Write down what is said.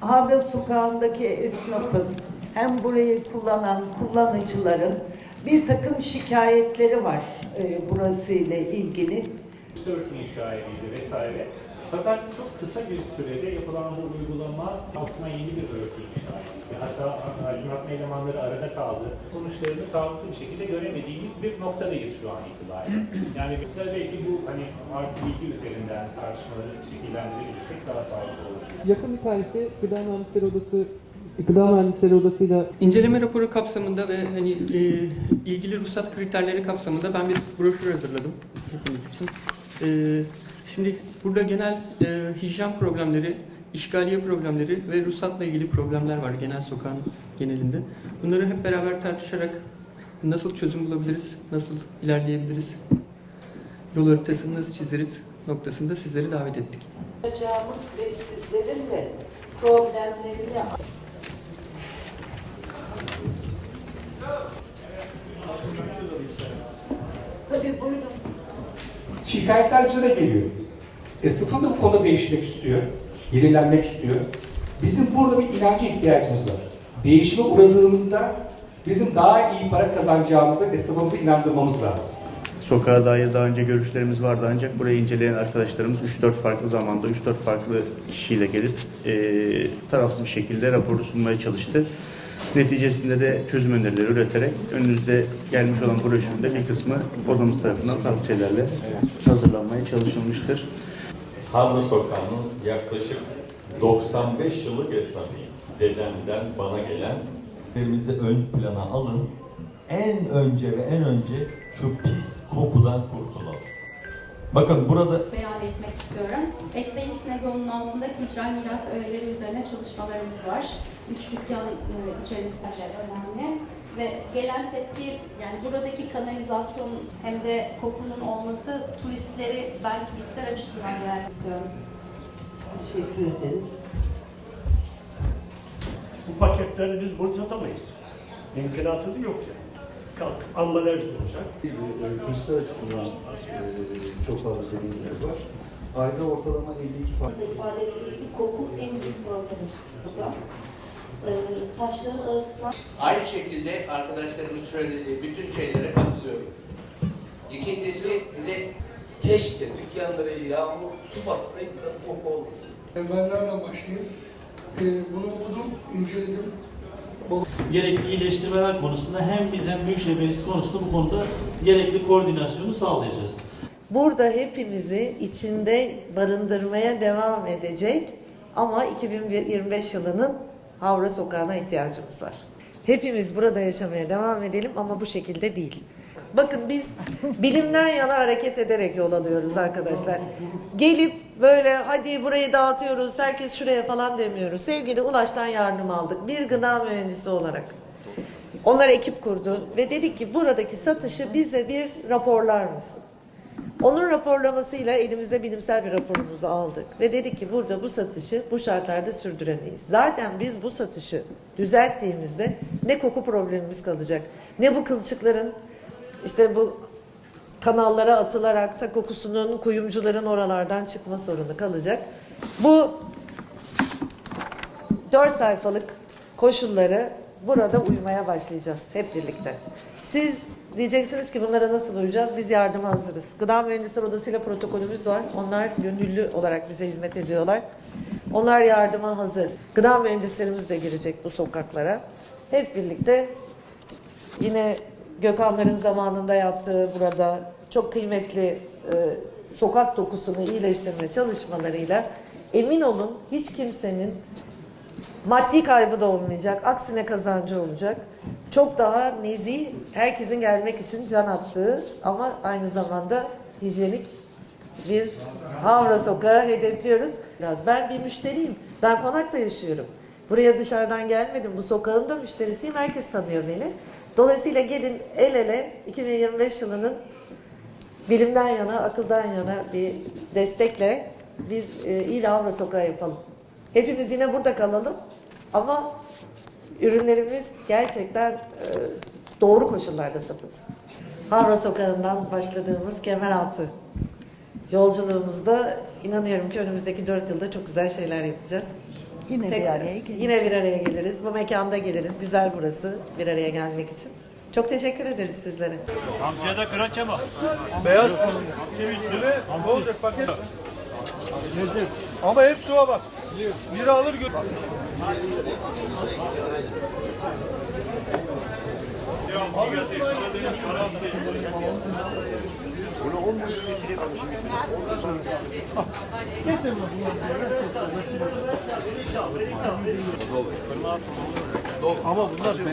Havra Sokağı'ndaki esnafın hem burayı kullanan kullanıcıların bir takım şikayetleri var e, burası ile ilgili. Dört inşa edildi vesaire. Fakat çok kısa bir sürede yapılan bu uygulama altına yeni bir örgü edildi. Hatta aydınlatma elemanları arada kaldı. Sonuçlarını sağlıklı bir şekilde göremediğimiz bir noktadayız şu an itibariyle. Yani belki bu hani artı bilgi üzerinden tartışmaları şekillendirebilirsek daha sağlıklı olur. Yakın bir tarihte Gıda Mühendisleri Odası Gıda Mühendisleri Odası'yla İnceleme raporu kapsamında ve hani e, ilgili ruhsat kriterleri kapsamında ben bir broşür hazırladım hepiniz için. E, şimdi burada genel e, hijyen problemleri, işgaliye problemleri ve ruhsatla ilgili problemler var genel sokağın genelinde. Bunları hep beraber tartışarak nasıl çözüm bulabiliriz, nasıl ilerleyebiliriz, yol haritasını nasıl çizeriz noktasında sizleri davet ettik. Yapacağımız ve sizlerin de problemlerini Tabii buyurun. Şikayetler bize de geliyor. Esnafın da bu konuda değişmek istiyor, yenilenmek istiyor. Bizim burada bir inancı ihtiyacımız var. Değişime uğradığımızda bizim daha iyi para kazanacağımızı esnafımızı inandırmamız lazım. Sokağa dair daha önce görüşlerimiz vardı ancak burayı inceleyen arkadaşlarımız 3-4 farklı zamanda 3-4 farklı kişiyle gelip eee tarafsız bir şekilde raporu sunmaya çalıştı. Neticesinde de çözüm önerileri üreterek önünüzde gelmiş olan broşürde bir kısmı odamız tarafından tavsiyelerle hazırlanmaya çalışılmıştır. Havra Sokağı'nın yaklaşık 95 yıllık esnafıyım. Dedemden bana gelen Evimizi ön plana alın. En önce ve en önce şu pis kokudan kurtulalım. Bakın burada beyan etmek istiyorum. Ekseyin Sinagogu'nun altında kültürel miras öğeleri üzerine çalışmalarımız var. Üç dükkan e, içerisinde önemli. Ve gelen tepki, yani buradaki kanalizasyon hem de kokunun olması turistleri, ben turistler açısından değerli istiyorum. Teşekkür ederiz. Bu paketleri biz burada satamayız. Mümkünatı da yok yani. Kalk, ambalaj olacak. Turistler açısından e, çok fazla deneyimimiz var. Ayda ortalama 52 farklı ifade ettiği bir koku en büyük problemimiz burada. Ee, taşların arasından Aynı şekilde arkadaşlarımız söylediği bütün şeylere katılıyorum. İkincisi bir de keşke dükkanları yağmur su bassaydı da koku olmasın. Ben nereden başlayayım? E, bunu okudum, inceledim. gerekli iyileştirmeler konusunda hem biz hem Büyükşehir Belediyesi konusunda bu konuda gerekli koordinasyonu sağlayacağız. Burada hepimizi içinde barındırmaya devam edecek ama 2025 yılının Havra Sokağı'na ihtiyacımız var. Hepimiz burada yaşamaya devam edelim ama bu şekilde değil. Bakın biz bilimden yana hareket ederek yol alıyoruz arkadaşlar. Gelip böyle hadi burayı dağıtıyoruz, herkes şuraya falan demiyoruz. Sevgili Ulaş'tan yardım aldık bir gıda mühendisi olarak. Onlar ekip kurdu ve dedik ki buradaki satışı bize bir raporlar mısın? Onun raporlamasıyla elimizde bilimsel bir raporumuzu aldık ve dedik ki burada bu satışı bu şartlarda sürdüremeyiz. Zaten biz bu satışı düzelttiğimizde ne koku problemimiz kalacak, ne bu kılçıkların işte bu kanallara atılarak da kokusunun kuyumcuların oralardan çıkma sorunu kalacak. Bu 4 sayfalık koşulları burada uymaya başlayacağız hep birlikte. Siz diyeceksiniz ki bunlara nasıl uyacağız? Biz yardıma hazırız. Gıda Mühendisleri Odası'yla protokolümüz var. Onlar gönüllü olarak bize hizmet ediyorlar. Onlar yardıma hazır. Gıda mühendislerimiz de girecek bu sokaklara. Hep birlikte yine Gökhanların zamanında yaptığı burada çok kıymetli e, sokak dokusunu iyileştirme çalışmalarıyla emin olun hiç kimsenin Maddi kaybı da olmayacak, aksine kazancı olacak. Çok daha nezih, herkesin gelmek için can attığı ama aynı zamanda hijyenik bir Havra Sokağı hedefliyoruz. Biraz ben bir müşteriyim. Ben konakta yaşıyorum. Buraya dışarıdan gelmedim. Bu sokağın da müşterisiyim. Herkes tanıyor beni. Dolayısıyla gelin el ele 2025 yılının bilimden yana, akıldan yana bir destekle biz e, iyi Havra Sokağı yapalım. Hepimiz yine burada kalalım ama ürünlerimiz gerçekten e, doğru koşullarda satılsın. Havra Sokağı'ndan başladığımız Kemeraltı yolculuğumuzda inanıyorum ki önümüzdeki dört yılda çok güzel şeyler yapacağız. Yine Tek, bir araya geliriz. Yine bir araya geliriz. Bu mekanda geliriz. Güzel burası bir araya gelmek için. Çok teşekkür ederiz sizlere. Amcaya da kıraç ama. Beyaz. Amca üstü. Ne olacak paket? Ama hep suya bak. Biri alır götür. Ama bunlar